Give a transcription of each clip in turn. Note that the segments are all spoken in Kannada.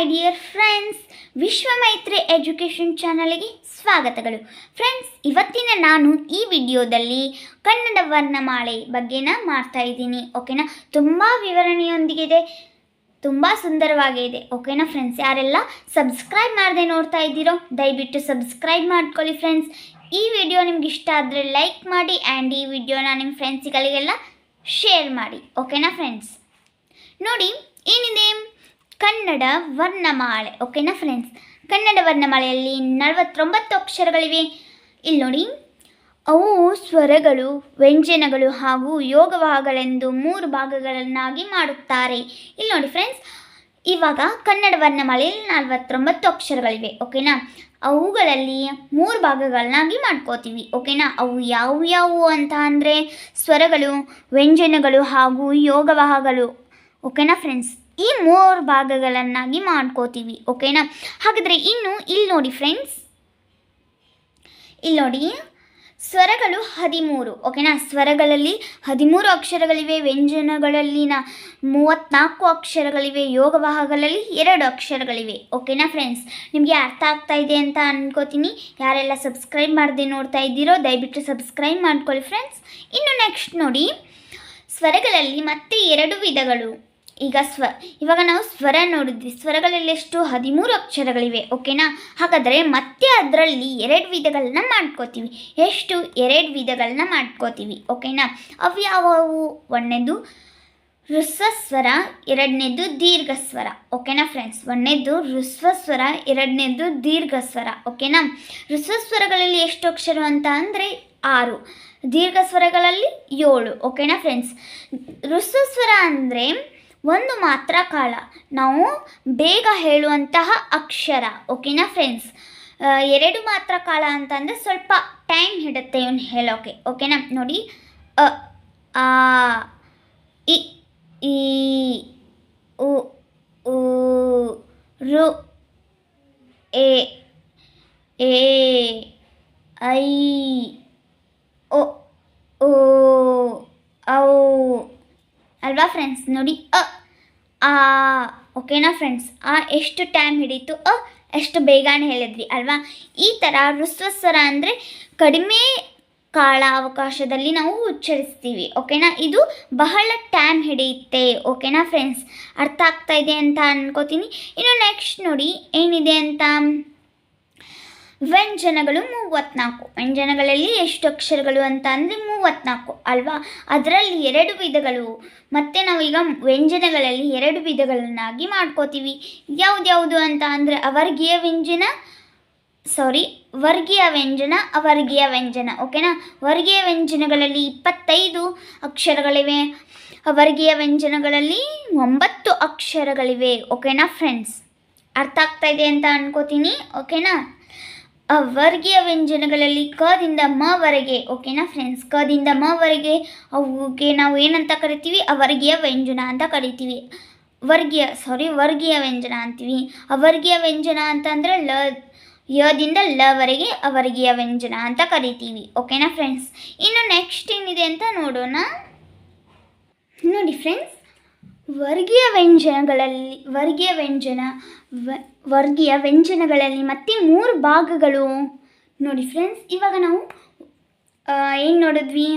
My dear friends Vishwamaitri education ಚಾನಲ್ಗೆ ಸ್ವಾಗತಗಳು. ಫ್ರೆಂಡ್ಸ್ ಇವತ್ತಿನ ನಾನು ಈ ವಿಡಿಯೋದಲ್ಲಿ ಕನ್ನಡ ವರ್ಣಮಾಲೆ ಬಗ್ಗೆನ ಮಾಡ್ತಾ ಇದ್ದೀನಿ ಓಕೆನಾ ತುಂಬ ವಿವರಣೆಯೊಂದಿಗಿದೆ, ತುಂಬ ಸುಂದರವಾಗಿದೆ ಓಕೆನಾ ಫ್ರೆಂಡ್ಸ್ ಯಾರೆಲ್ಲ ಸಬ್ಸ್ಕ್ರೈಬ್ ಮಾಡದೆ ನೋಡ್ತಾ ಇದ್ದೀರೋ, ದಯವಿಟ್ಟು ಸಬ್ಸ್ಕ್ರೈಬ್ ಮಾಡ್ಕೊಳ್ಳಿ ಫ್ರೆಂಡ್ಸ್ ಈ ವಿಡಿಯೋ ನಿಮ್ಗೆ ಇಷ್ಟ ಆದರೆ ಲೈಕ್ ಮಾಡಿ ಆ್ಯಂಡ್ ಈ ವಿಡಿಯೋನ ನಿಮ್ಮ ಫ್ರೆಂಡ್ಸ್ಗಳಿಗೆಲ್ಲ ಶೇರ್ ಮಾಡಿ ಓಕೆನಾ ಫ್ರೆಂಡ್ಸ್ ನೋಡಿ, ಏನಿದೆ? ಕನ್ನಡ ವರ್ಣಮಾಲೆ. ಓಕೆನಾ ಫ್ರೆಂಡ್ಸ್ ಕನ್ನಡ ವರ್ಣಮಾಲೆಯಲ್ಲಿ ನಲವತ್ತೊಂಬತ್ತು ಅಕ್ಷರಗಳಿವೆ. ಇಲ್ಲಿ ನೋಡಿ. ಅವು ಸ್ವರಗಳು, ವ್ಯಂಜನಗಳು ಹಾಗೂ ಯೋಗವಾಹಗಳೆಂದು ಮೂರು ಭಾಗಗಳನ್ನಾಗಿ ಮಾಡುತ್ತಾರೆ. ಇಲ್ಲಿ ನೋಡಿ ಫ್ರೆಂಡ್ಸ್ ಇವಾಗ ಕನ್ನಡ ವರ್ಣಮಾಲೆಯಲ್ಲಿ ನಲವತ್ತೊಂಬತ್ತು ಅಕ್ಷರಗಳಿವೆ. ಓಕೆನಾ ಅವುಗಳಲ್ಲಿ ಮೂರು ಭಾಗಗಳನ್ನಾಗಿ ಮಾಡ್ಕೋತೀವಿ. ಓಕೆನಾ ಅವು ಯಾವುವು ಯಾವುವು ಅಂತ ಅಂದರೆ ಸ್ವರಗಳು, ವ್ಯಂಜನಗಳು ಹಾಗೂ ಯೋಗವಾಹಗಳು ಓಕೆನಾ ಫ್ರೆಂಡ್ಸ್ ಈ ಮೂರು ಭಾಗಗಳನ್ನಾಗಿ ಮಾಡ್ಕೋತೀವಿ ಓಕೆನಾ ಹಾಗಾದರೆ ಇನ್ನು ಇಲ್ಲಿ ನೋಡಿ ಫ್ರೆಂಡ್ಸ್ ಇಲ್ಲಿ ನೋಡಿ. ಸ್ವರಗಳು ಹದಿಮೂರು ಓಕೆನಾ ಸ್ವರಗಳಲ್ಲಿ ಹದಿಮೂರು ಅಕ್ಷರಗಳಿವೆ, ವ್ಯಂಜನಗಳಲ್ಲಿನ ಮೂವತ್ತ್ನಾಲ್ಕು ಅಕ್ಷರಗಳಿವೆ ಯೋಗವಾಹಗಳಲ್ಲಿ ಎರಡು ಅಕ್ಷರಗಳಿವೆ ಓಕೆನಾ ಫ್ರೆಂಡ್ಸ್ ನಿಮಗೆ ಅರ್ಥ ಆಗ್ತಾ ಇದೆ ಅಂತ ಅನ್ಕೋತೀನಿ. ಯಾರೆಲ್ಲ ಸಬ್ಸ್ಕ್ರೈಬ್ ಮಾಡದೆ ನೋಡ್ತಾ ಇದ್ದೀರೋ, ದಯವಿಟ್ಟು ಸಬ್ಸ್ಕ್ರೈಬ್ ಮಾಡ್ಕೊಳ್ಳಿ ಫ್ರೆಂಡ್ಸ್ ಇನ್ನು ನೆಕ್ಸ್ಟ್ ನೋಡಿ. ಸ್ವರಗಳಲ್ಲಿ ಮತ್ತೆ ಎರಡು ವಿಧಗಳು. ಈಗ ಸ್ವ, ಇವಾಗ ನಾವು ಸ್ವರ ನೋಡಿದ್ವಿ. ಸ್ವರಗಳಲ್ಲಿ ಎಷ್ಟು ಹದಿಮೂರು ಅಕ್ಷರಗಳಿವೆ, ಓಕೆನಾ? ಹಾಗಾದರೆ ಮತ್ತೆ ಅದರಲ್ಲಿ ಎರಡು ವಿಧಗಳನ್ನ ಮಾಡ್ಕೋತೀವಿ. ಎಷ್ಟು ಎರಡು ವಿಧಗಳನ್ನ ಮಾಡ್ಕೋತೀವಿ, ಓಕೆನಾ? ಅವು ಯಾವುವು ಒಂದನೇದು ಸ್ವರ ಎರಡನೇದು ದೀರ್ಘ ಸ್ವರ ಓಕೆನಾ ಫ್ರೆಂಡ್ಸ್? ಒಂದನೇದು ಸ್ವರ ಎರಡನೇದು ದೀರ್ಘ ಸ್ವರ ಓಕೆನಾ? ಸ್ವರಗಳಲ್ಲಿ ಎಷ್ಟು ಅಕ್ಷರ ಅಂತ ಅಂದರೆ ಆರು. ದೀರ್ಘ ಸ್ವರಗಳಲ್ಲಿ ಏಳು, ಓಕೆನಾ ಫ್ರೆಂಡ್ಸ್? ಸ್ವರ ಅಂದರೆ ಒಂದು ಮಾತ್ರ ಕಾಲ ನಾವು ಬೇಗ ಹೇಳುವಂತಹ ಅಕ್ಷರ, ಓಕೆನಾ ಫ್ರೆಂಡ್ಸ್ ಎರಡು ಮಾತ್ರ ಕಾಲ ಅಂತಂದರೆ ಸ್ವಲ್ಪ ಟೈಮ್ ಹಿಡುತ್ತೆ ಇವನು ಹೇಳೋಕೆ, ಓಕೆನಾ? ನೋಡಿ, ಅ, ಆ, ಇ, ಈ, ಉ ಊ ರು, ಎ ಎ, ಐ ಓ ಓ ಔ, ಅಲ್ವಾ ಫ್ರೆಂಡ್ಸ್ ನೋಡಿ, ಅ ಆ ಓಕೆನಾ ಫ್ರೆಂಡ್ಸ್ ಆ, ಎಷ್ಟು ಟೈಮ್ ಹಿಡೀತು? ಅ ಎಷ್ಟು ಬೇಗನೆ ಹೇಳಿದ್ವಿ ಅಲ್ವಾ? ಈ ಥರ ಸ್ವರ ಅಂದರೆ ಕಡಿಮೆ ಕಾಲ ಅವಕಾಶದಲ್ಲಿ ನಾವು ಉಚ್ಚರಿಸ್ತೀವಿ ಓಕೆನಾ ಇದು ಬಹಳ ಟೈಮ್ ಹಿಡಿಯುತ್ತೆ ಓಕೆನಾ ಫ್ರೆಂಡ್ಸ್ ಅರ್ಥ ಆಗ್ತಾ ಇದೆ ಅಂತ ಅನ್ಕೋತೀನಿ. ಇನ್ನು ನೆಕ್ಸ್ಟ್ ನೋಡಿ ಏನಿದೆ ಅಂತ? ವ್ಯಂಜನಗಳು ಮೂವತ್ತ್ನಾಲ್ಕು ವ್ಯಂಜನಗಳಲ್ಲಿ ಎಷ್ಟು ಅಕ್ಷರಗಳು ಅಂತ ಅಂದರೆ ಮೂವತ್ನಾಲ್ಕು, ಅಲ್ವಾ? ಅದರಲ್ಲಿ ಎರಡು ವಿಧಗಳು. ಮತ್ತು ನಾವೀಗ ವ್ಯಂಜನಗಳಲ್ಲಿ ಎರಡು ವಿಧಗಳನ್ನಾಗಿ ಮಾಡ್ಕೋತೀವಿ. ಯಾವುದ್ಯಾವುದು ಅಂತ ಅಂದರೆ ಅವರ್ಗೀಯ ವ್ಯಂಜನ ಸಾರಿ ವರ್ಗೀಯ ವ್ಯಂಜನ, ಅವರ್ಗೀಯ ವ್ಯಂಜನ ಓಕೆನಾ ವರ್ಗೀಯ ವ್ಯಂಜನಗಳಲ್ಲಿ ಇಪ್ಪತ್ತೈದು ಅಕ್ಷರಗಳಿವೆ. ಅವರ್ಗೀಯ ವ್ಯಂಜನಗಳಲ್ಲಿ ಒಂಬತ್ತು ಅಕ್ಷರಗಳಿವೆ ಓಕೆನಾ ಫ್ರೆಂಡ್ಸ್ ಅರ್ಥ ಆಗ್ತಾ ಇದೆ ಅಂತ ಅನ್ಕೋತೀನಿ ಓಕೆನಾ ವರ್ಗೀಯ ವ್ಯಂಜನಗಳಲ್ಲಿ ಕದಿಂದ ಮವರೆಗೆ ಓಕೆನಾ ಫ್ರೆಂಡ್ಸ್ ಕದಿಂದ ಮವರೆಗೆ ಅವುಗೆ ನಾವು ಏನಂತ ಕರಿತೀವಿ? ಅವರ್ಗೀಯ ವ್ಯಂಜನ ಅಂತ ಕರಿತೀವಿ. ವರ್ಗೀಯ ಸಾರಿ ವರ್ಗೀಯ ವ್ಯಂಜನ ಅಂತೀವಿ. ಅವರ್ಗೀಯ ವ್ಯಂಜನ ಅಂತಂದರೆ ಲ, ಯದಿಂದ ಲವರೆಗೆ ಅವರ್ಗೀಯ ವ್ಯಂಜನ ಅಂತ ಕರಿತೀವಿ ಓಕೆನಾ ಫ್ರೆಂಡ್ಸ್ ಇನ್ನು ನೆಕ್ಸ್ಟ್ ಏನಿದೆ ಅಂತ ನೋಡೋಣ. ನೋಡಿ ಫ್ರೆಂಡ್ಸ್ ವರ್ಗೀಯ ವ್ಯಂಜನಗಳಲ್ಲಿ, ವರ್ಗೀಯ ವ್ಯಂಜನ ವರ್ಗೀಯ ವ್ಯಂಜನಗಳಲ್ಲಿ ಮತ್ತೆ ಮೂರು ಭಾಗಗಳು. ನೋಡಿ ಫ್ರೆಂಡ್ಸ್ ಇವಾಗ ನಾವು ಏನು ನೋಡಿದ್ವಿ?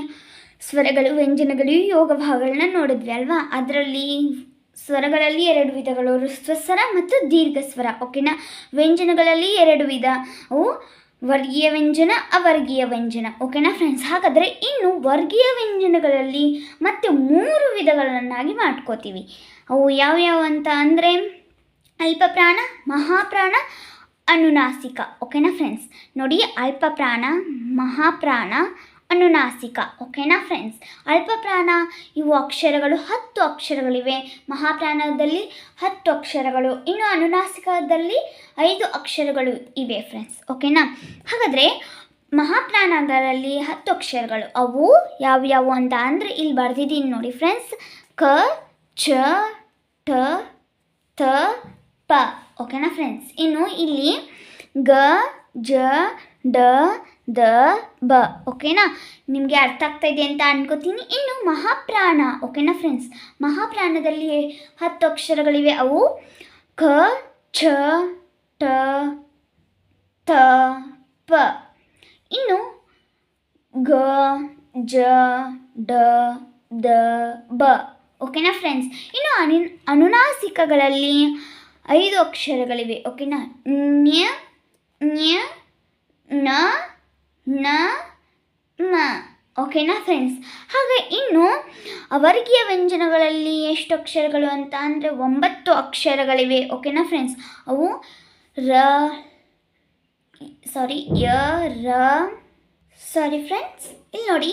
ಸ್ವರಗಳು, ವ್ಯಂಜನಗಳು, ಯೋಗ ಭಾಗಗಳನ್ನ ನೋಡಿದ್ವಿ ಅಲ್ವಾ? ಅದರಲ್ಲಿ ಸ್ವರಗಳಲ್ಲಿ ಎರಡು ವಿಧಗಳು ಸ್ವರ ಮತ್ತು ದೀರ್ಘ ಸ್ವರ ಓಕೆನಾ ವ್ಯಂಜನಗಳಲ್ಲಿ ಎರಡು ವಿಧ. ಅವು ವರ್ಗೀಯ ವ್ಯಂಜನ, ಅವರ್ಗೀಯ ವ್ಯಂಜನ. ಓಕೆನಾ ಫ್ರೆಂಡ್ಸ್ ಹಾಗಾದರೆ ಇನ್ನು ವರ್ಗೀಯ ವ್ಯಂಜನಗಳಲ್ಲಿ ಮತ್ತೆ ಮೂರು ವಿಧಗಳನ್ನಾಗಿ ಮಾಡ್ಕೋತೀವಿ. ಅವು ಯಾವ್ಯಾವ ಅಂತ ಅಂದರೆ ಅಲ್ಪಪ್ರಾಣ, ಮಹಾಪ್ರಾಣ, ಅನುನಾಸಿಕ. ಓಕೆನಾ ಫ್ರೆಂಡ್ಸ್ ನೋಡಿ, ಅಲ್ಪಪ್ರಾಣ, ಮಹಾಪ್ರಾಣ, ಅನುನಾಸಿಕ. ಓಕೆನಾ ಫ್ರೆಂಡ್ಸ್ ಅಲ್ಪಪ್ರಾಣ, ಇವು ಅಕ್ಷರಗಳು, ಹತ್ತು ಅಕ್ಷರಗಳಿವೆ. ಮಹಾಪ್ರಾಣದಲ್ಲಿ ಹತ್ತು ಅಕ್ಷರಗಳು, ಇನ್ನು ಅನುನಾಸಿಕದಲ್ಲಿ ಐದು ಅಕ್ಷರಗಳು ಇವೆ ಫ್ರೆಂಡ್ಸ್ ಓಕೆನಾ ಹಾಗಾದರೆ, ಮಹಾಪ್ರಾಣಗಳಲ್ಲಿ ಹತ್ತು ಅಕ್ಷರಗಳು. ಅವು ಯಾವ್ಯಾವು ಅಂತ ಅಂದರೆ ಇಲ್ಲಿ ಬರೆದಿದ್ದೀನಿ ನೋಡಿ ಫ್ರೆಂಡ್ಸ್ ಕ, ಚ ಟ ತ ಪ ಓಕೆನಾ ಫ್ರೆಂಡ್ಸ್ ಇನ್ನು ಇಲ್ಲಿ ಗ, ಜ, ಡ, ದ, ಬ, ಓಕೆನಾ? ನಿಮಗೆ ಅರ್ಥ ಆಗ್ತಾ ಇದೆ ಅಂತ ಅನ್ಕೋತೀನಿ. ಇನ್ನು ಮಹಾಪ್ರಾಣ, ಓಕೆನಾ ಫ್ರೆಂಡ್ಸ್ ಮಹಾಪ್ರಾಣದಲ್ಲಿ ಹತ್ತು ಅಕ್ಷರಗಳಿವೆ. ಅವು ಖ ಛ ಟ, ತ, ಪ. ಇನ್ನು ಗ, ಜ, ಡ, ದ, ಬ, ಓಕೆನಾ ಫ್ರೆಂಡ್ಸ್ ಇನ್ನು ಅನಿ ಅನುನಾಸಿಕಗಳಲ್ಲಿ ಐದು ಅಕ್ಷರಗಳಿವೆ ಓಕೆನಾ ನ್ಯ ನ್ಯ, ನ ನ, ಮ ಓಕೆನಾ ಫ್ರೆಂಡ್ಸ್ ಹಾಗೆ ಇನ್ನು ಅವರ್ಗೀಯ ವ್ಯಂಜನಗಳಲ್ಲಿ ಎಷ್ಟು ಅಕ್ಷರಗಳು ಅಂತ ಅಂದರೆ ಒಂಬತ್ತು ಅಕ್ಷರಗಳಿವೆ ಓಕೆನಾ ಫ್ರೆಂಡ್ಸ್ ಅವು ರ ಸಾರಿ ಯ, ರ ಸಾರಿ ಫ್ರೆಂಡ್ಸ್ ಇಲ್ಲಿ ನೋಡಿ,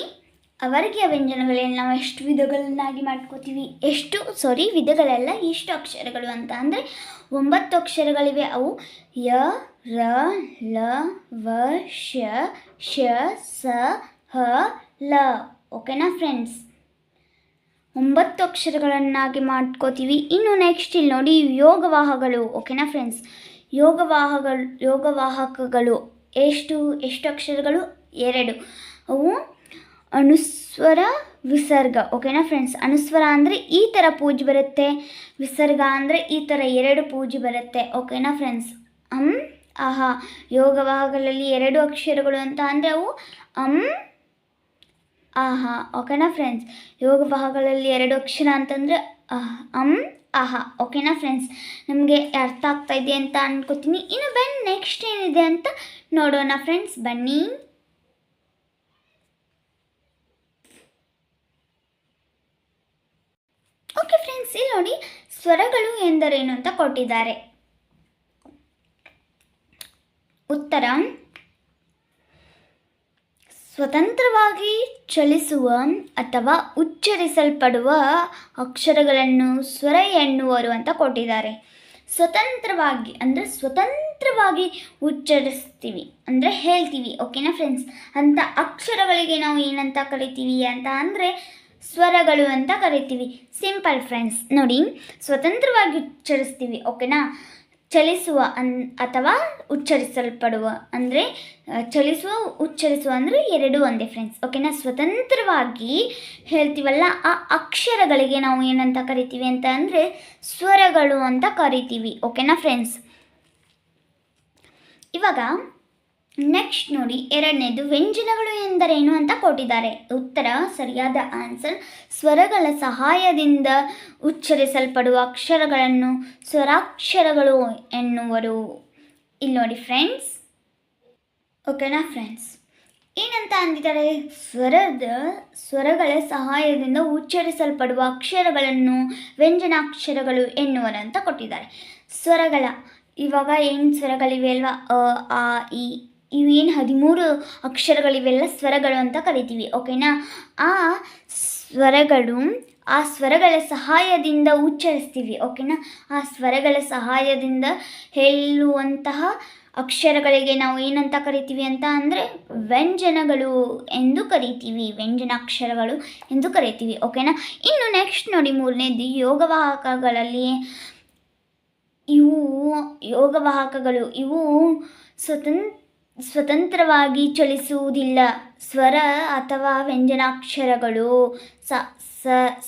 ಅವರ್ಗೀಯ ವ್ಯಂಜನಗಳಲ್ಲಿ ನಾವು ಎಷ್ಟು ವಿಧಗಳನ್ನಾಗಿ ಮಾಡ್ಕೋತೀವಿ? ಎಷ್ಟು ಸಾರಿ ವಿಧಗಳೆಲ್ಲ ಎಷ್ಟು ಅಕ್ಷರಗಳು ಅಂತ ಅಂದರೆ ಒಂಬತ್ತು ಅಕ್ಷರಗಳಿವೆ. ಅವು ಯ, ರ, ಲ, ವ, ಶ ಶ, ಸ, ಹ, ಲ. ಓಕೆನಾ ಫ್ರೆಂಡ್ಸ್ ಒಂಬತ್ತು ಅಕ್ಷರಗಳನ್ನಾಗಿ ಮಾಡ್ಕೋತೀವಿ. ಇನ್ನು ನೆಕ್ಸ್ಟ್ ಇಲ್ಲಿ ನೋಡಿ ಯೋಗವಾಹಗಳು ಓಕೆನಾ ಫ್ರೆಂಡ್ಸ್ ಯೋಗವಾಹಗಳು ಯೋಗವಾಹಕಗಳು ಎಷ್ಟು? ಎಷ್ಟು ಅಕ್ಷರಗಳು? ಎರಡು. ಅವು ಅನುಸ್ವರ ವಿಸರ್ಗ. ಓಕೆನಾ ಫ್ರೆಂಡ್ಸ್ ಅನುಸ್ವರ ಅಂದರೆ ಈ ಥರ ಪೂಜೆ ಬರುತ್ತೆ. ವಿಸರ್ಗ ಅಂದರೆ ಈ ಥರ ಎರಡು ಪೂಜೆ ಬರುತ್ತೆ. ಓಕೆನಾ ಫ್ರೆಂಡ್ಸ್ ಅಂ ಆಹಾ ಯೋಗವಾಹಗಳಲ್ಲಿ ಎರಡು ಅಕ್ಷರಗಳು ಅಂತ ಅಂದರೆ ಅವು ಅಂ ಆಹಾ ಓಕೆನಾ ಫ್ರೆಂಡ್ಸ್ ಯೋಗವಾಹಗಳಲ್ಲಿ ಎರಡು ಅಕ್ಷರ ಅಂತಂದರೆ ಅಹ್, ಅಂ ಆಹಾ ಓಕೆನಾ ಫ್ರೆಂಡ್ಸ್ ನಮಗೆ ಅರ್ಥ ಆಗ್ತಾ ಇದೆ ಅಂತ ಅನ್ಕೋತೀನಿ. ಇನ್ನು ಬನ್ನಿ ನೆಕ್ಸ್ಟ್ ಏನಿದೆ ಅಂತ ನೋಡೋಣ ಫ್ರೆಂಡ್ಸ್ ಬನ್ನಿ. ಇಲ್ಲಿ ನೋಡಿ ಸ್ವರಗಳು ಎಂದರೇನು ಅಂತ ಕೊಟ್ಟಿದ್ದಾರೆ. ಉತ್ತರ. ಸ್ವತಂತ್ರವಾಗಿ ಚಲಿಸುವ ಅಥವಾ ಉಚ್ಚರಿಸಲ್ಪಡುವ ಅಕ್ಷರಗಳನ್ನು ಸ್ವರ ಎನ್ನುವರು ಅಂತ ಕೊಟ್ಟಿದ್ದಾರೆ. ಸ್ವತಂತ್ರವಾಗಿ ಅಂದರೆ ಸ್ವತಂತ್ರವಾಗಿ ಉಚ್ಚರಿಸ್ತೀವಿ ಅಂದರೆ ಹೇಳ್ತೀವಿ ಓಕೆನಾ ಫ್ರೆಂಡ್ಸ್ ಅಂತ ಅಕ್ಷರಗಳಿಗೆ ನಾವು ಏನಂತ ಕರಿತೀವಿ ಅಂತ ಅಂದರೆ ಸ್ವರಗಳು ಅಂತ ಕರಿತೀವಿ. ಸಿಂಪಲ್ ಫ್ರೆಂಡ್ಸ್ ನೋಡಿ, ಸ್ವತಂತ್ರವಾಗಿ ಉಚ್ಚರಿಸ್ತೀವಿ ಓಕೆನಾ ಚಲಿಸುವ ಅನ್, ಅಥವಾ ಉಚ್ಚರಿಸಲ್ಪಡುವ, ಅಂದರೆ ಚಲಿಸುವ, ಉಚ್ಚರಿಸುವ ಅಂದರೆ ಎರಡು ಒಂದೇ ಫ್ರೆಂಡ್ಸ್ ಓಕೆನಾ ಸ್ವತಂತ್ರವಾಗಿ ಹೇಳ್ತೀವಲ್ಲ, ಆ ಅಕ್ಷರಗಳಿಗೆ ನಾವು ಏನಂತ ಕರಿತೀವಿ ಅಂತ ಅಂದರೆ, ಸ್ವರಗಳು ಅಂತ ಕರಿತೀವಿ ಓಕೆನಾ ಫ್ರೆಂಡ್ಸ್ ಇವಾಗ ನೆಕ್ಸ್ಟ್ ನೋಡಿ, ಎರಡನೇದು ವ್ಯಂಜನಗಳು ಎಂದರೇನು ಅಂತ ಕೊಟ್ಟಿದ್ದಾರೆ. ಉತ್ತರ, ಸರಿಯಾದ ಆನ್ಸರ್ ಸ್ವರಗಳ ಸಹಾಯದಿಂದ ಉಚ್ಚರಿಸಲ್ಪಡುವ ಅಕ್ಷರಗಳನ್ನು ಸ್ವರಾಕ್ಷರಗಳು ಎನ್ನುವರು. ಇಲ್ಲಿ ನೋಡಿ ಫ್ರೆಂಡ್ಸ್ ಓಕೆನಾ ಫ್ರೆಂಡ್ಸ್ ಏನಂತ ಅಂದಿದ್ದಾರೆ? ಸ್ವರದ, ಸ್ವರಗಳ ಸಹಾಯದಿಂದ ಉಚ್ಚರಿಸಲ್ಪಡುವ ಅಕ್ಷರಗಳನ್ನು ವ್ಯಂಜನಾಕ್ಷರಗಳು ಎನ್ನುವರು ಅಂತ ಕೊಟ್ಟಿದ್ದಾರೆ. ಸ್ವರಗಳ, ಇವಾಗ ಏನು ಸ್ವರಗಳಿವೆ ಅಲ್ವಾ? ಅ, ಆ, ಇ ಇವೇನು ಹದಿಮೂರು ಅಕ್ಷರಗಳಿವೆಲ್ಲ ಸ್ವರಗಳು ಅಂತ ಕರಿತೀವಿ ಓಕೆನಾ ಆ ಸ್ವರಗಳು, ಆ ಸ್ವರಗಳ ಸಹಾಯದಿಂದ ಉಚ್ಚರಿಸ್ತೀವಿ ಓಕೆನಾ ಆ ಸ್ವರಗಳ ಸಹಾಯದಿಂದ ಹೇಳುವಂತಹ ಅಕ್ಷರಗಳಿಗೆ ನಾವು ಏನಂತ ಕರಿತೀವಿ ಅಂತ ಅಂದರೆ ವ್ಯಂಜನಗಳು ಎಂದು ಕರಿತೀವಿ, ವ್ಯಂಜನಾಕ್ಷರಗಳು ಎಂದು ಕರಿತೀವಿ ಓಕೆನಾ ಇನ್ನು ನೆಕ್ಸ್ಟ್ ನೋಡಿ ಮೂರನೇದು, ಯೋಗವಾಹಕಗಳಲ್ಲಿ ಇವು ಯೋಗವಾಹಕಗಳು, ಇವು ಸ್ವತಂತ್ರ ಸ್ವತಂತ್ರವಾಗಿ ಚಲಿಸುವುದಿಲ್ಲ. ಸ್ವರ ಅಥವಾ ವ್ಯಂಜನಾಕ್ಷರಗಳು ಸ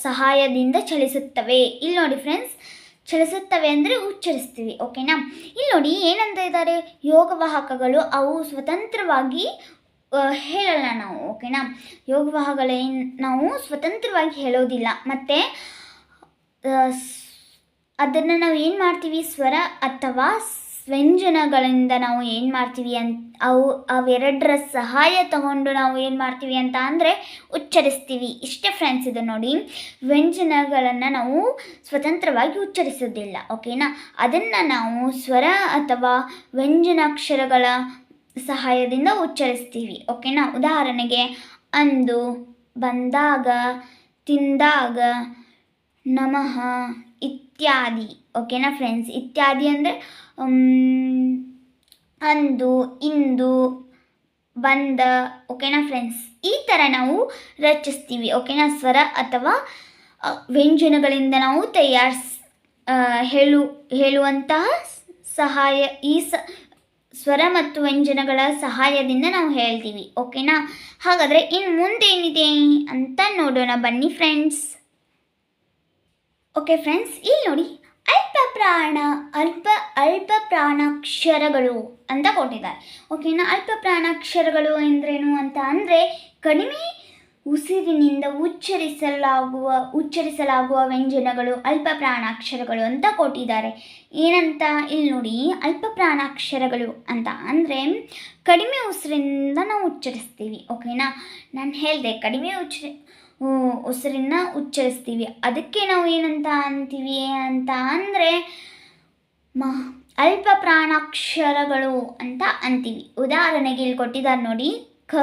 ಸಹಾಯದಿಂದ ಚಲಿಸುತ್ತವೆ. ಇಲ್ಲಿ ನೋಡಿ ಫ್ರೆಂಡ್ಸ್ ಚಲಿಸುತ್ತವೆ ಅಂದರೆ ಉಚ್ಚರಿಸ್ತೀವಿ ಓಕೆನಾ ಇಲ್ಲಿ ನೋಡಿ ಏನಂತ ಇದ್ದಾರೆ ಯೋಗವಾಹಕಗಳು ಅವು ಸ್ವತಂತ್ರವಾಗಿ ಹೇಳಲ್ಲ ನಾವು ಓಕೆನಾ ಯೋಗವಾಹಗಳೇನು ನಾವು ಸ್ವತಂತ್ರವಾಗಿ ಹೇಳೋದಿಲ್ಲ. ಮತ್ತು ಅದನ್ನು ನಾವು ಏನು ಮಾಡ್ತೀವಿ? ಸ್ವರ ಅಥವಾ ವ್ಯಂಜನಗಳಿಂದ ನಾವು ಏನು ಮಾಡ್ತೀವಿ ಅಂತ ಅವು, ಅವೆರಡರ ಸಹಾಯ ತಗೊಂಡು ನಾವು ಏನು ಮಾಡ್ತೀವಿ ಅಂತ ಅಂದರೆ ಉಚ್ಚರಿಸ್ತೀವಿ. ಇಷ್ಟೇ ಫ್ರೆಂಡ್ಸ್ ಇದು ನೋಡಿ. ವ್ಯಂಜನಗಳನ್ನು ನಾವು ಸ್ವತಂತ್ರವಾಗಿ ಉಚ್ಚರಿಸೋದಿಲ್ಲ ಓಕೆನಾ ಅದನ್ನು ನಾವು ಸ್ವರ ಅಥವಾ ವ್ಯಂಜನಾಕ್ಷರಗಳ ಸಹಾಯದಿಂದ ಉಚ್ಚರಿಸ್ತೀವಿ ಓಕೆನಾ ಉದಾಹರಣೆಗೆ, ಅಂದು, ಬಂದಾಗ, ತಿಂದಾಗ, ನಮಃ ಇತ್ಯಾದಿ ಓಕೆನಾ ಫ್ರೆಂಡ್ಸ್ ಇತ್ಯಾದಿ ಅಂದರೆ ಅಂದು, ಇಂದು, ಬಂದ ಓಕೆನಾ ಫ್ರೆಂಡ್ಸ್ ಈ ಥರ ನಾವು ರಚಿಸ್ತೀವಿ ಓಕೆನಾ ಸ್ವರ ಅಥವಾ ವ್ಯಂಜನಗಳಿಂದ ನಾವು ತಯಾರಿಸ್ ಹೇಳು, ಹೇಳುವಂತಹ ಸಹಾಯ, ಈ ಸ, ಸ್ವರ ಮತ್ತು ವ್ಯಂಜನಗಳ ಸಹಾಯದಿಂದ ನಾವು ಹೇಳ್ತೀವಿ ಓಕೆನಾ ಹಾಗಾದರೆ ಇನ್ನು ಮುಂದೇನಿದೆ ಅಂತ ನೋಡೋಣ, ಬನ್ನಿ ಫ್ರೆಂಡ್ಸ್ ಓಕೆ ಫ್ರೆಂಡ್ಸ್ ಇಲ್ಲಿ ನೋಡಿ. ಅಲ್ಪ ಪ್ರಾಣ, ಅಲ್ಪ ಅಲ್ಪ ಪ್ರಾಣಾಕ್ಷರಗಳು ಅಂತ ಕೊಟ್ಟಿದ್ದಾರೆ. ಓಕೆನಾ ಅಲ್ಪ ಪ್ರಾಣಾಕ್ಷರಗಳು ಎಂದ್ರೇನು ಅಂತ ಅಂದರೆ, ಕಡಿಮೆ ಉಸಿರಿನಿಂದ ಉಚ್ಚರಿಸಲಾಗುವ ಉಚ್ಚರಿಸಲಾಗುವ ವ್ಯಂಜನಗಳು, ಅಲ್ಪ ಪ್ರಾಣಾಕ್ಷರಗಳು ಅಂತ ಕೊಟ್ಟಿದ್ದಾರೆ. ಏನಂತ? ಇಲ್ಲಿ ನೋಡಿ, ಅಲ್ಪ ಪ್ರಾಣಾಕ್ಷರಗಳು ಅಂತ ಅಂದರೆ, ಕಡಿಮೆ ಉಸಿರಿನಿಂದ ನಾವು ಉಚ್ಚರಿಸ್ತೀವಿ. ಓಕೆನಾ ನಾನು ಹೇಳಿದೆ, ಕಡಿಮೆ ಉಚ್ಚರಿ ಉಸಿರನ್ನ ಉಚ್ಚರಿಸ್ತೀವಿ. ಅದಕ್ಕೆ ನಾವು ಏನಂತ ಅಂತೀವಿ ಅಂತ ಅಂದರೆ, ಮ, ಅಲ್ಪ ಪ್ರಾಣಾಕ್ಷರಗಳು ಅಂತ ಅಂತೀವಿ. ಉದಾಹರಣೆಗೆ ಇಲ್ಲಿ ಕೊಟ್ಟಿದ್ದಾರೆ ನೋಡಿ. ಖ,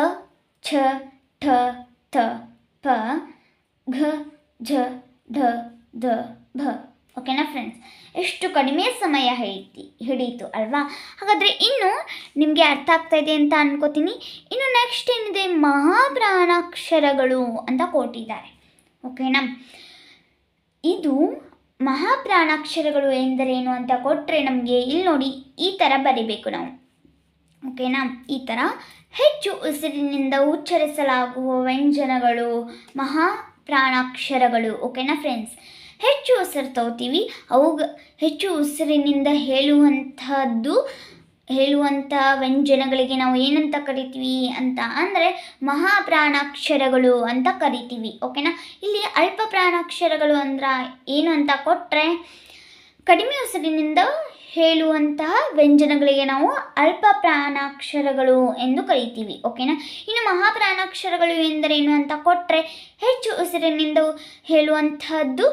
ಛ, ಠ, ಥ, ಪ, ಘ, ಝ, ಢ ಧ ಭ. ಓಕೆನಾ ಫ್ರೆಂಡ್ಸ್ ಎಷ್ಟು ಕಡಿಮೆ ಸಮಯ ಹಿಡಿತಿ, ಹಿಡೀತು ಅಲ್ವಾ? ಹಾಗಾದರೆ ಇನ್ನು ನಿಮಗೆ ಅರ್ಥ ಆಗ್ತಾ ಇದೆ ಅಂತ ಅನ್ಕೋತೀನಿ. ಇನ್ನು ನೆಕ್ಸ್ಟ್ ಏನಿದೆ? ಮಹಾಪ್ರಾಣಾಕ್ಷರಗಳು ಅಂತ ಕೊಟ್ಟಿದ್ದಾರೆ. ಓಕೆನಾ? ಇದು ಮಹಾಪ್ರಾಣಾಕ್ಷರಗಳು ಎಂದರೇನು ಅಂತ ಕೊಟ್ಟರೆ ನಮಗೆ ಇಲ್ಲಿ ನೋಡಿ ಈ ಥರ ಬರಿಬೇಕು ನಾವು. ಓಕೆನಾ? ಈ ಥರ ಹೆಚ್ಚು ಉಸಿರಿನಿಂದ ಉಚ್ಚರಿಸಲಾಗುವ ವ್ಯಂಜನಗಳು ಮಹಾಪ್ರಾಣಾಕ್ಷರಗಳು. ಓಕೆನಾ ಫ್ರೆಂಡ್ಸ್ ಹೆಚ್ಚು ಉಸಿರು ತಗೋತೀವಿ. ಅವು ಹೆಚ್ಚು ಉಸಿರಿನಿಂದ ಹೇಳುವಂಥದ್ದು, ಹೇಳುವಂಥ ವ್ಯಂಜನಗಳಿಗೆ ನಾವು ಏನಂತ ಕರಿತೀವಿ ಅಂತ ಅಂದರೆ ಮಹಾಪ್ರಾಣಾಕ್ಷರಗಳು ಅಂತ ಕರಿತೀವಿ, ಓಕೆನಾ? ಇಲ್ಲಿ ಅಲ್ಪ ಪ್ರಾಣಾಕ್ಷರಗಳು ಅಂದ್ರೆ ಏನು ಅಂತ ಕೊಟ್ಟರೆ ಕಡಿಮೆ ಉಸಿರಿನಿಂದ ಹೇಳುವಂತಹ ವ್ಯಂಜನಗಳಿಗೆ ನಾವು ಅಲ್ಪ ಪ್ರಾಣಾಕ್ಷರಗಳು ಎಂದು ಕರಿತೀವಿ, ಓಕೆನಾ? ಇನ್ನು ಮಹಾಪ್ರಾಣಾಕ್ಷರಗಳು ಎಂದರೇನು ಅಂತ ಕೊಟ್ಟರೆ ಹೆಚ್ಚು ಉಸಿರಿನಿಂದ ಹೇಳುವಂತಹದ್ದು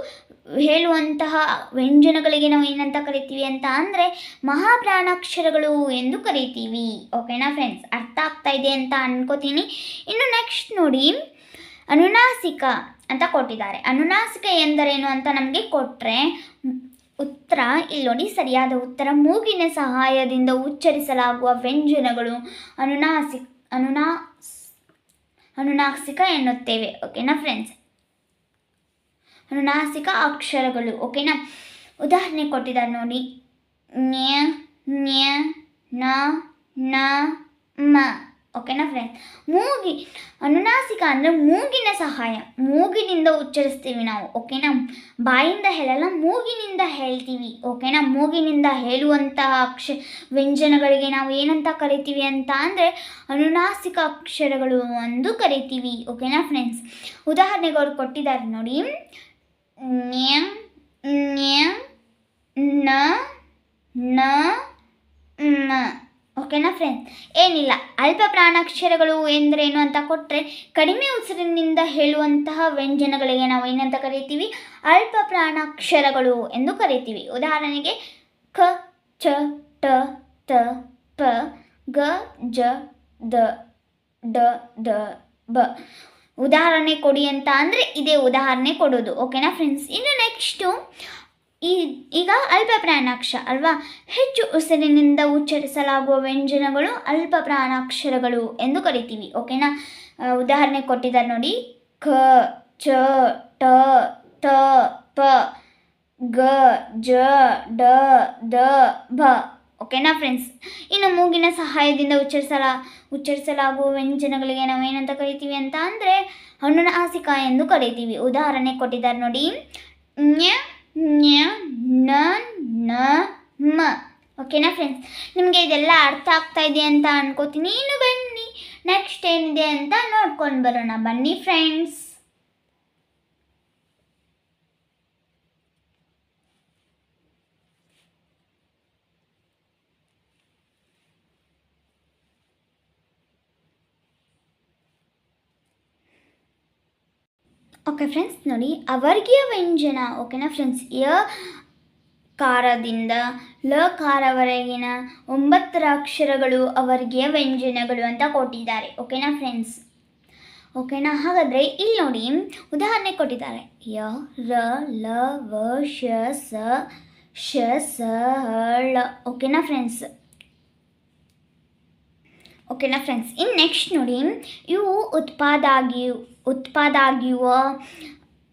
ಹೇಳುವಂತಹ ವ್ಯಂಜನಗಳಿಗೆ ನಾವು ಏನಂತ ಕರಿತೀವಿ ಅಂತ ಅಂದರೆ ಮಹಾಪ್ರಾಣಾಕ್ಷರಗಳು ಎಂದು ಕರಿತೀವಿ. ಓಕೆನಾ ಫ್ರೆಂಡ್ಸ್ ಅರ್ಥ ಆಗ್ತಾ ಇದೆ ಅಂತ ಅನ್ಕೋತೀನಿ. ಇನ್ನು ನೆಕ್ಸ್ಟ್ ನೋಡಿ, ಅನುನಾಸಿಕ ಅಂತ ಕೊಟ್ಟಿದ್ದಾರೆ. ಅನುನಾಸಿಕ ಎಂದರೇನು ಅಂತ ನಮಗೆ ಕೊಟ್ಟರೆ ಉತ್ತರ ಇಲ್ಲಿ ನೋಡಿ, ಸರಿಯಾದ ಉತ್ತರ. ಮೂಗಿನ ಸಹಾಯದಿಂದ ಉಚ್ಚರಿಸಲಾಗುವ ವ್ಯಂಜನಗಳು ಅನುನಾಸಿಕ, ಅನುನಾ, ಅನುನಾಸಿಕ ಎನ್ನುತ್ತೇವೆ. ಓಕೆನಾ ಫ್ರೆಂಡ್ಸ್ ಅನುನಾಸಿಕ ಅಕ್ಷರಗಳು. ಓಕೆನಾ? ಉದಾಹರಣೆ ಕೊಟ್ಟಿದ್ದಾರೆ ನೋಡಿ. ನ್ಯ ನ್ಯ, ನ ನ, ಮ. ಓಕೆನಾ ಫ್ರೆಂಡ್ಸ್ ಮೂಗಿ ಅನುನಾಸಿಕ ಅಂದರೆ ಮೂಗಿನ ಸಹಾಯ. ಮೂಗಿನಿಂದ ಉಚ್ಚರಿಸ್ತೀವಿ ನಾವು. ಓಕೆನಾ? ಬಾಯಿಂದ ಹೇಳಲ್ಲ, ಮೂಗಿನಿಂದ ಹೇಳ್ತೀವಿ. ಓಕೆನಾ? ಮೂಗಿನಿಂದ ಹೇಳುವಂತಹ ಅಕ್ಷ, ವ್ಯಂಜನಗಳಿಗೆ ನಾವು ಏನಂತ ಕರಿತೀವಿ ಅಂತ ಅಂದರೆ ಅನುನಾಸಿಕ ಅಕ್ಷರಗಳು ಎಂದು ಕರಿತೀವಿ. ಓಕೆನಾ ಫ್ರೆಂಡ್ಸ್ ಉದಾಹರಣೆಗೆ ಅವ್ರು ಕೊಟ್ಟಿದ್ದಾರೆ ನೋಡಿ. ನ್ಯ ನ್ಯ, ನ ನ ಮ ಓಕೆನಾ ಫ್ರೆಂಡ್ಸ್ ಏನಿಲ್ಲ, ಅಲ್ಪ ಪ್ರಾಣಾಕ್ಷರಗಳು ಎಂದರೇನು ಅಂತ ಕೊಟ್ಟರೆ ಕಡಿಮೆ ಉಸಿರಿನಿಂದ ಹೇಳುವಂತಹ ವ್ಯಂಜನಗಳಿಗೆ ನಾವು ಏನಂತ ಕರಿತೀವಿ? ಅಲ್ಪ ಪ್ರಾಣಾಕ್ಷರಗಳು ಎಂದು ಕರಿತೀವಿ. ಉದಾಹರಣೆಗೆ, ಕ, ಚ, ಟ, ತ, ಪ, ಗ, ಜ, ದ, ಡ, ದ, ಬ. ಉದಾಹರಣೆ ಕೊಡಿ ಅಂತ ಅಂದರೆ ಇದೇ ಉದಾಹರಣೆ ಕೊಡೋದು ಓಕೆನಾ ಫ್ರೆಂಡ್ಸ್ ಇನ್ನು ನೆಕ್ಸ್ಟು ಈ, ಈಗ ಅಲ್ಪ ಪ್ರಾಣಾಕ್ಷ ಅಲ್ವಾ? ಹೆಚ್ಚು ಉಸಿರಿನಿಂದ ಉಚ್ಚರಿಸಲಾಗುವ ವ್ಯಂಜನಗಳು ಅಲ್ಪ ಪ್ರಾಣಾಕ್ಷರಗಳು ಎಂದು ಕರಿತೀವಿ ಓಕೆನಾ ಉದಾಹರಣೆ ಕೊಟ್ಟಿದ್ದಾರೆ ನೋಡಿ ಖ ಚ, ಟ, ತ, ಪ, ಗ, ಜ, ಡ, ದ, ಭ. ಓಕೆನಾ ಫ್ರೆಂಡ್ಸ್ ಇನ್ನು ಮೂಗಿನ ಸಹಾಯದಿಂದ ಉಚ್ಚರಿಸಲ, ಉಚ್ಚರಿಸಲಾಗುವ ವ್ಯಂಜನಗಳಿಗೆ ನಾವು ಏನಂತ ಕರಿತೀವಿ ಅಂತ ಅಂದರೆ ಅನುನಾಸಿಕ ಎಂದು ಕರಿತೀವಿ. ಉದಾಹರಣೆ ಕೊಟ್ಟಿದ್ದಾರೆ ನೋಡಿ. ನ್ಯ ನ್ಯ, ನ ಮ. ಓಕೆನಾ ಫ್ರೆಂಡ್ಸ್ ನಿಮಗೆ ಇದೆಲ್ಲ ಅರ್ಥ ಆಗ್ತಾ ಇದೆ ಅಂತ ಅನ್ಕೋತೀನಿ. ಇನ್ನು ಬನ್ನಿ ನೆಕ್ಸ್ಟ್ ಏನಿದೆ ಅಂತ ನೋಡ್ಕೊಂಡು ಬರೋಣ. ಬನ್ನಿ ಫ್ರೆಂಡ್ಸ್ ಓಕೆ ಫ್ರೆಂಡ್ಸ್ ನೋಡಿ, ಅವರ್ಗೀಯ ವ್ಯಂಜನ ಓಕೆನಾ ಫ್ರೆಂಡ್ಸ್ ಯ ಕಾರದಿಂದ ಲ ಕಾರವರೆಗಿನ ಒಂಬತ್ತರ ಅಕ್ಷರಗಳು ಅವರ್ಗೀಯ ವ್ಯಂಜನಗಳು ಅಂತ ಕೊಟ್ಟಿದ್ದಾರೆ ಓಕೆನಾ ಫ್ರೆಂಡ್ಸ್ ಓಕೆನಾ ಹಾಗಾದರೆ ಇಲ್ಲಿ ನೋಡಿ, ಉದಾಹರಣೆ ಕೊಟ್ಟಿದ್ದಾರೆ. ಯ, ರ, ಲ, ವ, ಶ, ಸ ಶ, ಸ ಳ ಓಕೆನಾ ಫ್ರೆಂಡ್ಸ್ ಓಕೆನಾ ಫ್ರೆಂಡ್ಸ್? ಇನ್ನು ನೆಕ್ಸ್ಟ್ ನೋಡಿ, ಇವು ಉತ್ಪಾದಾಗಿ, ಉತ್ಪಾದಾಗಿರುವ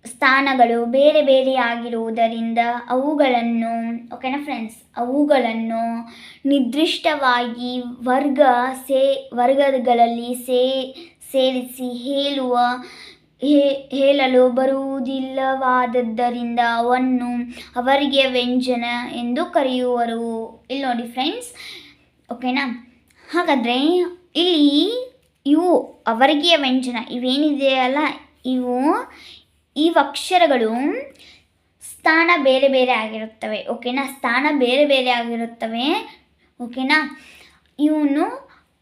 ಸ್ಥಾನಗಳು ಬೇರೆ ಬೇರೆ ಆಗಿರುವುದರಿಂದ ಅವುಗಳನ್ನು, ಓಕೆನಾ ಫ್ರೆಂಡ್ಸ್? ಅವುಗಳನ್ನು ನಿರ್ದಿಷ್ಟವಾಗಿ ವರ್ಗ ಸೇ, ವರ್ಗಗಳಲ್ಲಿ ಸೇ, ಸೇರಿಸಿ ಹೇಳುವ, ಹೇ- ಹೇಳಲು ಬರುವುದಿಲ್ಲವಾದದ್ದರಿಂದ ಅವನ್ನು ಅವರಿಗೆ ವ್ಯಂಜನ ಎಂದು ಕರೆಯುವರು. ಇಲ್ಲಿ ನೋಡಿ ಫ್ರೆಂಡ್ಸ್, ಓಕೆನಾ? ಹಾಗಾದರೆ ಇಲ್ಲಿ ಇವು ಅವರ್ಗೀಯ ವ್ಯಂಜನ, ಇವೇನಿದೆಯಲ್ಲ? ಇವು ಈ ಅಕ್ಷರಗಳು ಸ್ಥಾನ ಬೇರೆ ಬೇರೆ ಆಗಿರುತ್ತವೆ, ಓಕೆನಾ? ಸ್ಥಾನ ಬೇರೆ ಬೇರೆ ಆಗಿರುತ್ತವೆ, ಓಕೆನಾ? ಇವನು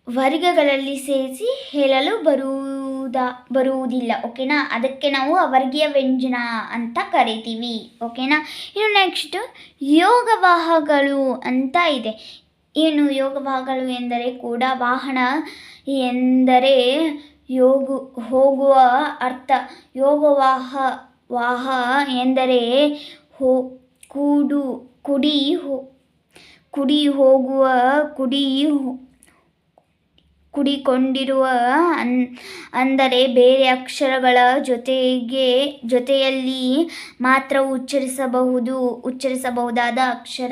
ವರ್ಗಗಳಲ್ಲಿ ಸೇರಿಸಿ ಹೇಳಲು ಬರುವುದ, ಬರುವುದಿಲ್ಲ, ಓಕೆನಾ? ಅದಕ್ಕೆ ನಾವು ಅವರ್ಗೀಯ ವ್ಯಂಜನ ಅಂತ ಕರಿತೀವಿ, ಓಕೆನಾ? ಇನ್ನು ನೆಕ್ಸ್ಟ್ ಯೋಗವಾಹಗಳು ಅಂತ ಇದೆ. ಏನು ಯೋಗವಾಗಲು ಎಂದರೆ ಕೂಡ ವಾಹನ ಎಂದರೆ ಯೋಗು, ಹೋಗುವ ಅರ್ಥ. ಯೋಗವಾಹ, ವಾಹ ಎಂದರೆ ಹೋ, ಕೂಡು, ಕುಡಿ ಹೋ, ಕುಡಿ ಹೋಗುವ, ಕುಡಿ ಕುಡಿಕೊಂಡಿರುವ ಅನ್, ಅಂದರೆ ಬೇರೆ ಅಕ್ಷರಗಳ ಜೊತೆಗೆ, ಜೊತೆಯಲ್ಲಿ ಮಾತ್ರ ಉಚ್ಚರಿಸಬಹುದು, ಉಚ್ಚರಿಸಬಹುದಾದ ಅಕ್ಷರ.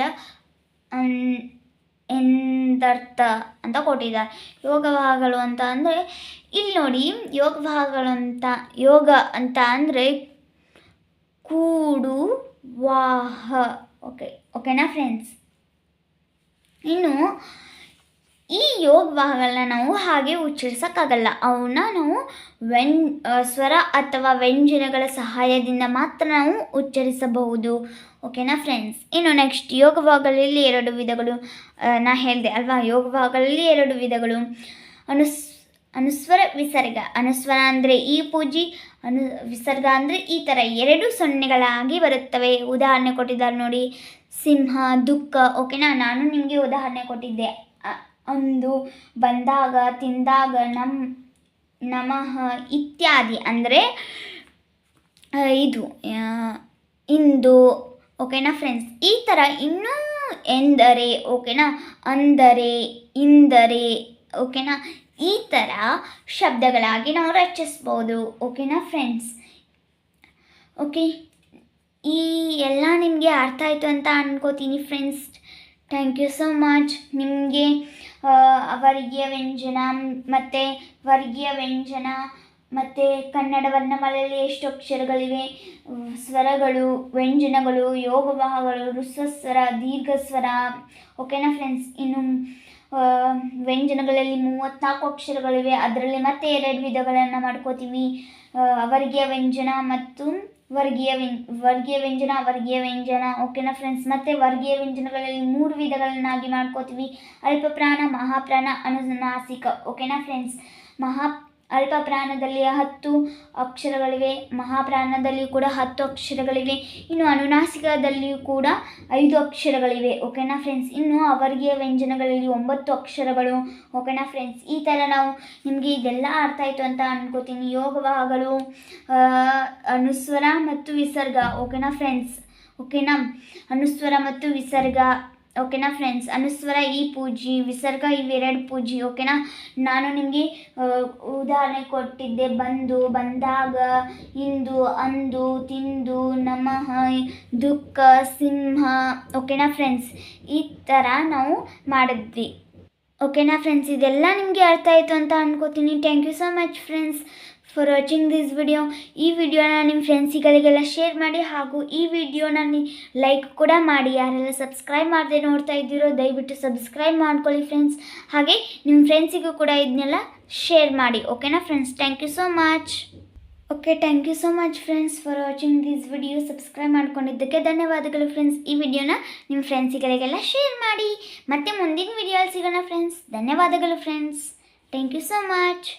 ಎಂದರ್ಥ ಅಂತ ಕೊಟ್ಟಿದ್ದಾರೆ. ಯೋಗವಾಹಗಳು ಅಂತ ಅಂದರೆ, ಇಲ್ಲಿ ನೋಡಿ ಯೋಗವಾಹಗಳು ಅಂತ, ಯೋಗ ಅಂತ ಅಂದರೆ ಕೂಡು, ವಾಹ. ಓಕೆ ಓಕೆನಾ ಫ್ರೆಂಡ್ಸ್ ಇನ್ನು, ಈ ಯೋಗವಾಹಗಳನ್ನ ನಾವು ಹಾಗೆ ಉಚ್ಚರಿಸೋಕ್ಕಾಗಲ್ಲ. ಅವನ್ನ ನಾವು ವ್ಯಂ ಸ್ವರ ಅಥವಾ ವ್ಯಂಜನಗಳ ಸಹಾಯದಿಂದ ಮಾತ್ರ ನಾವು ಉಚ್ಚರಿಸಬಹುದು. ಓಕೆನಾ ಫ್ರೆಂಡ್ಸ್ ಇನ್ನು ನೆಕ್ಸ್ಟ್ ಯೋಗವಾಗಲಲ್ಲಿ ಎರಡು ವಿಧಗಳು ನಾ ಹೇಳಿದೆ ಅಲ್ವಾ? ಯೋಗವಾಗಲಲ್ಲಿ ಎರಡು ವಿಧಗಳು. ಅನುಸ್, ಅನುಸ್ವರ ವಿಸರ್ಗ. ಅನುಸ್ವರ ಅಂದರೆ ಈ ಪೂಜಿ, ಅನು, ವಿಸರ್ಗ ಅಂದರೆ ಈ ಥರ ಎರಡು ಸೊನ್ನೆಗಳಾಗಿ ಬರುತ್ತವೆ. ಉದಾಹರಣೆ ಕೊಟ್ಟಿದ್ದಾರೆ ನೋಡಿ, ಸಿಂಹ, ದುಃಖ. ಓಕೆನಾ ನಾನು ನಿಮಗೆ ಉದಾಹರಣೆ ಕೊಟ್ಟಿದ್ದೆ. ಅಂದು, ಬಂದಾಗ, ತಿಂದಾಗ, ನಮ್, ನಮಃ ಇತ್ಯಾದಿ. ಅಂದರೆ ಇದು ಇಂದು ಓಕೆನಾ ಫ್ರೆಂಡ್ಸ್? ಈ ಥರ ಇನ್ನೂ ಎಂದರೆ, ಓಕೆನಾ? ಅಂದರೆ, ಇಂದರೆ, ಓಕೆನಾ? ಈ ಥರ ಶಬ್ದಗಳಾಗಿ ನಾವು ರಚಿಸ್ಬೋದು, ಓಕೆನಾ ಫ್ರೆಂಡ್ಸ್? ಓಕೆ, ಈ ಎಲ್ಲ ನಿಮಗೆ ಅರ್ಥ ಆಯಿತು ಅಂತ ಅನ್ಕೋತೀನಿ friends. Thank you so much. ನಿಮಗೆ ವರ್ಗೀಯ ವ್ಯಂಜನ, ಮತ್ತು ವರ್ಗೀಯ ವ್ಯಂಜನ ಮತ್ತು ಕನ್ನಡ ವರ್ಣಮಾಲೆಯಲ್ಲಿ ಎಷ್ಟು ಅಕ್ಷರಗಳಿವೆ. ಸ್ವರಗಳು, ವ್ಯಂಜನಗಳು, ಯೋಗವಾಹಗಳು ಋಸ್ವಸ್ವರ ದೀರ್ಘಸ್ವರ. ಓಕೆನಾ ಫ್ರೆಂಡ್ಸ್ ಇನ್ನು ವ್ಯಂಜನಗಳಲ್ಲಿ ಮೂವತ್ತ್ನಾಲ್ಕು ಅಕ್ಷರಗಳಿವೆ. ಅದರಲ್ಲಿ ಮತ್ತೆ ಎರಡು ವಿಧಗಳನ್ನು ಮಾಡ್ಕೋತೀವಿ. ವರ್ಗೀಯ ವ್ಯಂಜನ ಮತ್ತು ವರ್ಗೀಯ ವ್ಯಂ, ವರ್ಗೀಯ ವ್ಯಂಜನ ವರ್ಗೀಯ ವ್ಯಂಜನ. ಓಕೆನಾ ಫ್ರೆಂಡ್ಸ್ ಮತ್ತು ವರ್ಗೀಯ ವ್ಯಂಜನಗಳಲ್ಲಿ ಮೂರು ವಿಧಗಳನ್ನಾಗಿ ಮಾಡ್ಕೋತೀವಿ. ಅಲ್ಪಪ್ರಾಣ, ಮಹಾಪ್ರಾಣ, ಅನುನಾಸಿಕ. ಓಕೆನಾ ಫ್ರೆಂಡ್ಸ್ ಮಹಾ ಅಲ್ಪ ಪ್ರಾಣದಲ್ಲಿ ಹತ್ತು ಅಕ್ಷರಗಳಿವೆ, ಮಹಾಪ್ರಾಣದಲ್ಲಿ ಕೂಡ ಹತ್ತು ಅಕ್ಷರಗಳಿವೆ, ಇನ್ನು ಅನುನಾಸಿಕದಲ್ಲಿಯೂ ಕೂಡ ಐದು ಅಕ್ಷರಗಳಿವೆ. ಓಕೆನಾ ಫ್ರೆಂಡ್ಸ್ ಇನ್ನು ಅವರ್ಗೀಯ ವ್ಯಂಜನಗಳಲ್ಲಿ ಒಂಬತ್ತು ಅಕ್ಷರಗಳು. ಓಕೆನಾ ಫ್ರೆಂಡ್ಸ್ ಈ ಥರ ನಾವು ನಿಮಗೆ ಇದೆಲ್ಲ ಅರ್ಥ ಆಯಿತು ಅಂತ ಅನ್ಕೋತೀನಿ. ಯೋಗವಾಹಗಳು ಅನುಸ್ವರ ಮತ್ತು ವಿಸರ್ಗ. ಓಕೆನಾ ಫ್ರೆಂಡ್ಸ್ ಓಕೆನಾ ಅನುಸ್ವರ ಮತ್ತು ವಿಸರ್ಗ. ಓಕೆನಾ ಫ್ರೆಂಡ್ಸ್ ಅನುಸ್ವರ ಈ ಪೂಜಿ, ವಿಸರ್ಗ ಇವೆರಡು ಪೂಜಿ ಓಕೆನಾ ನಾನು ನಿಮಗೆ ಉದಾಹರಣೆ ಕೊಟ್ಟಿದ್ದೆ. ಬಂದು, ಬಂದಾಗ, ಇಂದು, ಅಂದು, ತಿಂದು, ನಮಃ, ದುಃಖ, ಸಿಂಹ ಓಕೆನಾ ಫ್ರೆಂಡ್ಸ್ ಈ ಥರ ನಾವು ಮಾಡಿದ್ವಿ. ಓಕೆನಾ ಫ್ರೆಂಡ್ಸ್ ಇದೆಲ್ಲ ನಿಮಗೆ ಅರ್ಥ ಆಯಿತು ಅಂತ ಅನ್ಕೋತೀನಿ. Thank you so much friends for watching this video ಈ ವಿಡಿಯೋನ ನಿಮ್ಮ ಫ್ರೆಂಡ್ಸಿಗಳಿಗೆಲ್ಲ ಶೇರ್ ಮಾಡಿ ಹಾಗೂ ಈ ವಿಡಿಯೋನ ನೀ ಲೈಕ್ ಕೂಡ ಮಾಡಿ. ಯಾರೆಲ್ಲ ಸಬ್ಸ್ಕ್ರೈಬ್ ಮಾಡದೆ ನೋಡ್ತಾ ಇದ್ದೀರೋ, ದಯವಿಟ್ಟು ಸಬ್ಸ್ಕ್ರೈಬ್ ಮಾಡ್ಕೊಳ್ಳಿ ಫ್ರೆಂಡ್ಸ್ ಹಾಗೆ ನಿಮ್ಮ ಫ್ರೆಂಡ್ಸಿಗೂ ಕೂಡ ಇದನ್ನೆಲ್ಲ ಶೇರ್ ಮಾಡಿ. ಓಕೆನಾ friends thank you so much okay thank you so much friends for watching this video subscribe ಮಾಡ್ಕೊಂಡಿದ್ದಕ್ಕೆ ಧನ್ಯವಾದಗಳು ಫ್ರೆಂಡ್ಸ್ ಈ ವಿಡಿಯೋನ ನಿಮ್ಮ ಫ್ರೆಂಡ್ಸಿಗಳಿಗೆಲ್ಲ ಶೇರ್ ಮಾಡಿ. ಮತ್ತೆ ಮುಂದಿನ ವಿಡಿಯೋಲ್ಲಿ ಸಿಗೋಣ ಫ್ರೆಂಡ್ಸ್ ಧನ್ಯವಾದಗಳು friends thank you so much